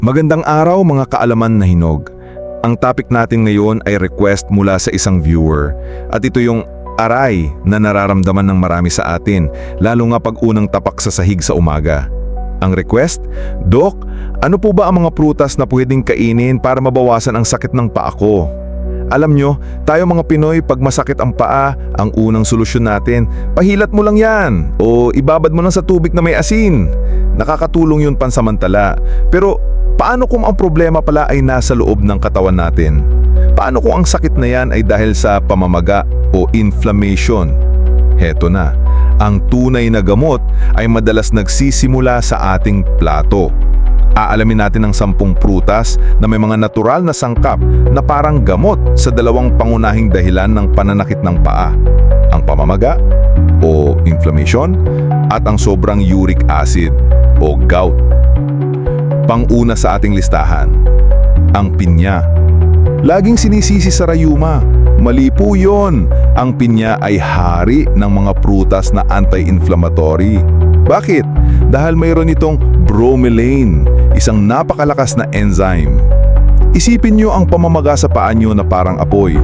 Magandang araw mga kaalaman na hinog. Ang topic natin ngayon ay request mula sa isang viewer. At ito yung aray na nararamdaman ng marami sa atin, lalo nga pag unang tapak sa sahig sa umaga. Ang request, Dok, ano po ba ang mga prutas na pwedeng kainin para mabawasan ang sakit ng paa ko? Alam nyo, tayo mga Pinoy, pag masakit ang paa, ang unang solusyon natin, pahilat mo lang yan o ibabad mo lang sa tubig na may asin. Nakakatulong yun pansamantala. Pero paano kung ang problema pala ay nasa loob ng katawan natin? Paano kung ang sakit na yan ay dahil sa pamamaga o inflammation? Heto na, ang tunay na gamot ay madalas nagsisimula sa ating plato. Aalamin natin ang sampung prutas na may mga natural na sangkap na parang gamot sa dalawang pangunahing dahilan ng pananakit ng paa. Ang pamamaga o inflammation at ang sobrang uric acid o gout. Panguna sa ating listahan, ang pinya. Laging sinisisi sa rayuma. Mali po yun. Ang pinya ay hari ng mga prutas na anti-inflammatory. Bakit? Dahil mayroon itong bromelain, isang napakalakas na enzyme. Isipin nyo ang pamamaga sa paa nyo na parang apoy.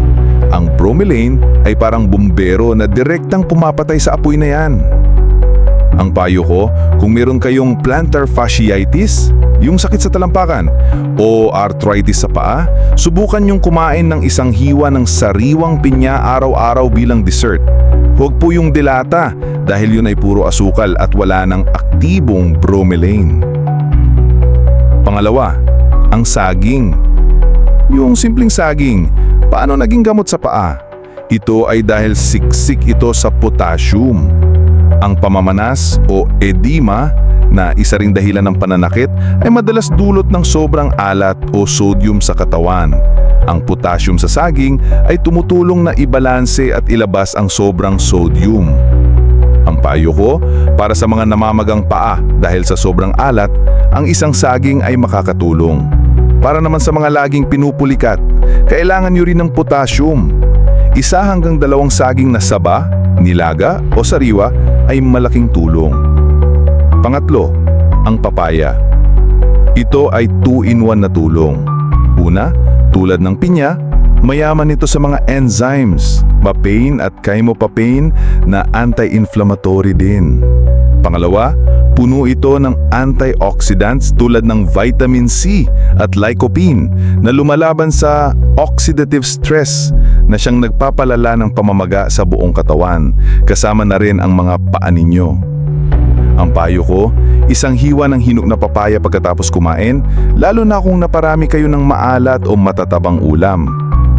Ang bromelain ay parang bumbero na direktang pumapatay sa apoy na yan. Ang payo ko, kung meron kayong plantar fasciitis, yung sakit sa talampakan, o arthritis sa paa, subukan yung kumain ng isang hiwa ng sariwang pinya araw-araw bilang dessert. Huwag po yung dilata dahil yun ay puro asukal at wala ng aktibong bromelain. Pangalawa, ang saging. Yung simpleng saging, paano naging gamot sa paa? Ito ay dahil siksik ito sa potassium. Ang pamamanas o edema na isa ring dahilan ng pananakit ay madalas dulot ng sobrang alat o sodium sa katawan. Ang potassium sa saging ay tumutulong na ibalanse at ilabas ang sobrang sodium. Ang payo ko, para sa mga namamagang paa dahil sa sobrang alat, ang isang saging ay makakatulong. Para naman sa mga laging pinupulikat, kailangan nyo rin ng potassium. Isa hanggang dalawang saging na saba, nilaga o sariwa ay malaking tulong. Pangatlo, ang papaya. Ito ay 2-in-1 na tulong. Una, tulad ng pinya, mayaman ito sa mga enzymes, papain at chymopapain na anti-inflammatory din. Pangalawa, puno ito ng antioxidants tulad ng vitamin C at lycopene na lumalaban sa oxidative stress na siyang nagpapalala ng pamamaga sa buong katawan, kasama na rin ang mga paa ninyo. Ang payo ko, isang hiwa ng hinuk na papaya pagkatapos kumain, lalo na kung naparami kayo ng maalat o matatabang ulam.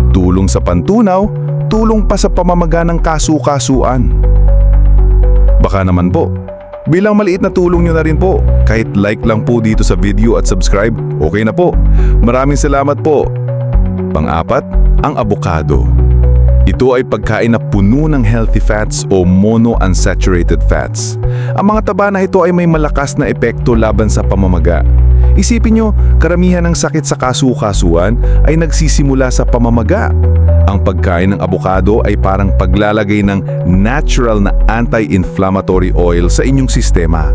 Tulong sa pantunaw, tulong pa sa pamamaga ng kasu-kasuan. Baka naman po, bilang maliit na tulong nyo na rin po, kahit like lang po dito sa video at subscribe, okay na po. Maraming salamat po. Pang-apat, ang abokado. Ito ay pagkain na puno ng healthy fats o monounsaturated fats. Ang mga taba na ito ay may malakas na epekto laban sa pamamaga. Isipin nyo, karamihan ng sakit sa kasu-kasuan ay nagsisimula sa pamamaga. Ang pagkain ng abokado ay parang paglalagay ng natural na anti-inflammatory oil sa inyong sistema.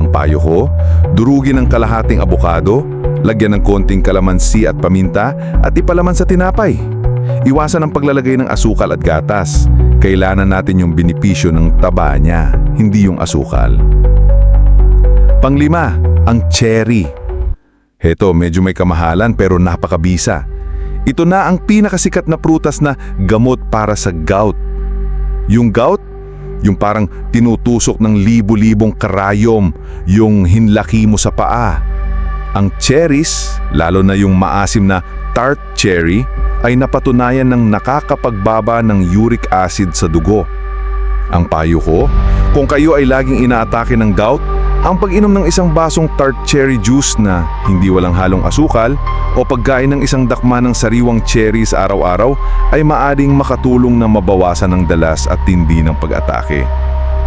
Ang payo ko, durugin ang kalahating abokado, lagyan ng konting kalamansi at paminta at ipalaman sa tinapay. Iwasan ang paglalagay ng asukal at gatas. Kailangan natin yung binipisyo ng taba niya, hindi yung asukal. Panglima, ang cherry. Heto, medyo may kamahalan pero napakabisa. Ito na ang pinakasikat na prutas na gamot para sa gout. Yung gout, yung parang tinutusok ng libu-libong karayom, yung hinlaki mo sa paa. Ang cherries, lalo na yung maasim na tart cherry, ay napatunayan ng nakakapagbaba ng uric acid sa dugo. Ang payo ko, kung kayo ay laging inaatake ng gout, ang pag-inom ng isang basong tart cherry juice na hindi walang halong asukal o pagkain ng isang dakma ng sariwang cherries araw-araw ay maaring makatulong na mabawasan ng dalas at tindi ng pag-atake.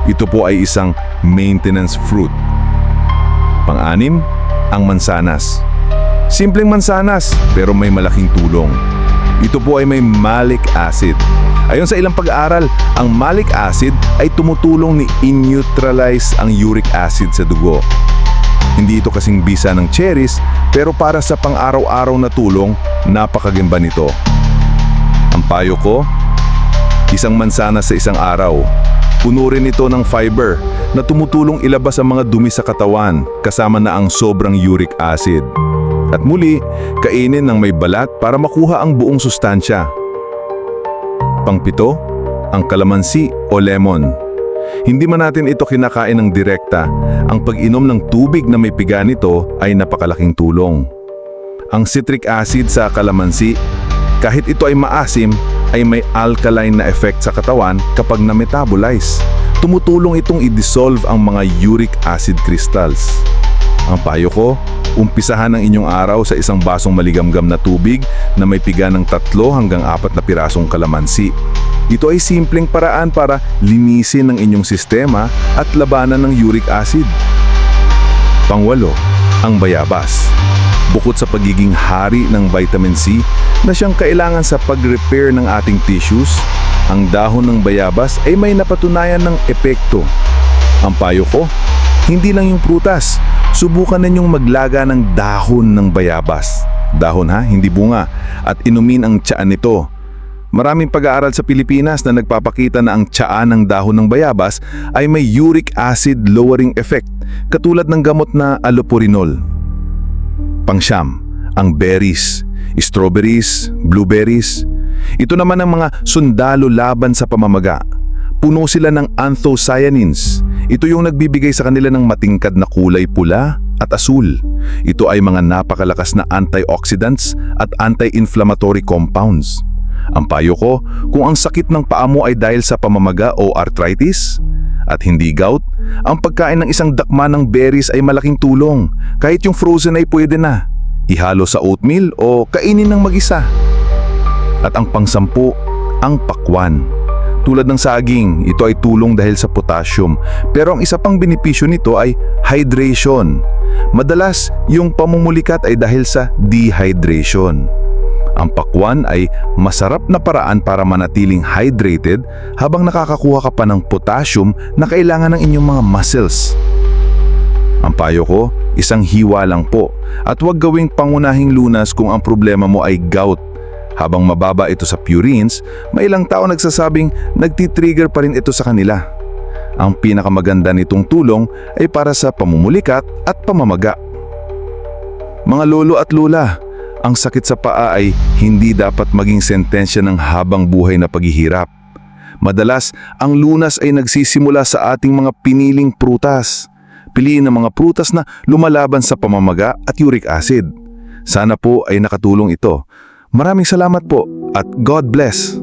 Ito po ay isang maintenance fruit. Pang-anim, ang mansanas. Simpleng mansanas pero may malaking tulong. Ito po ay may malic acid. Ayon sa ilang pag-aaral, ang malic acid ay tumutulong ni in-neutralize ang uric acid sa dugo. Hindi ito kasing bisa ng cherries, pero para sa pang-araw-araw na tulong, napakaganda nito. Ang payo ko, isang mansana sa isang araw. Puno rin ito ng fiber na tumutulong ilabas ang mga dumi sa katawan kasama na ang sobrang uric acid. At muli, kainin ng may balat para makuha ang buong sustansya. Pangpito, ang kalamansi o lemon. Hindi man natin ito kinakain ng direkta, ang pag-inom ng tubig na may piga nito ay napakalaking tulong. Ang citric acid sa kalamansi, kahit ito ay maasim, ay may alkaline na effect sa katawan kapag na-metabolize. Tumutulong itong i-dissolve ang mga uric acid crystals. Ang payo ko, umpisahan ang inyong araw sa isang basong maligamgam na tubig na may piga ng tatlo hanggang apat na pirasong kalamansi. Ito ay simpleng paraan para linisin ang inyong sistema at labanan ng uric acid. Pangwalo, ang bayabas. Bukod sa pagiging hari ng vitamin C na siyang kailangan sa pag-repair ng ating tissues, ang dahon ng bayabas ay may napatunayan ng epekto. Ang payo ko, hindi lang yung prutas, subukan ninyong maglaga ng dahon ng bayabas. Dahon ha, hindi bunga. At inumin ang tsaa nito. Maraming pag-aaral sa Pilipinas na nagpapakita na ang tsaa ng dahon ng bayabas ay may uric acid lowering effect, katulad ng gamot na allopurinol. Pangsyam, ang berries, strawberries, blueberries. Ito naman ang mga sundalo laban sa pamamaga. Puno sila ng anthocyanins. Ito yung nagbibigay sa kanila ng matingkad na kulay pula at asul. Ito ay mga napakalakas na antioxidants at anti-inflammatory compounds. Ang payo ko, kung ang sakit ng paa mo ay dahil sa pamamaga o arthritis at hindi gout, ang pagkain ng isang dakma ng berries ay malaking tulong. Kahit yung frozen ay pwede na. Ihalo sa oatmeal o kainin ng mag-isa. At ang pangsampu, ang pakwan. Tulad ng saging, ito ay tulong dahil sa potassium. Pero ang isa pang benepisyo nito ay hydration. Madalas, yung pamumulikat ay dahil sa dehydration. Ang pakwan ay masarap na paraan para manatiling hydrated habang nakakakuha ka pa ng potassium na kailangan ng inyong mga muscles. Ang payo ko, isang hiwa lang po at huwag gawing pangunahing lunas kung ang problema mo ay gout. Habang mababa ito sa purines, may ilang tao nagsasabing nagtitrigger pa rin ito sa kanila. Ang pinakamaganda nitong tulong ay para sa pamumulikat at pamamaga. Mga lolo at lula, ang sakit sa paa ay hindi dapat maging sentensya ng habang buhay na paghihirap. Madalas, ang lunas ay nagsisimula sa ating mga piniling prutas. Piliin ang mga prutas na lumalaban sa pamamaga at uric acid. Sana po ay nakatulong ito. Maraming salamat po at God bless!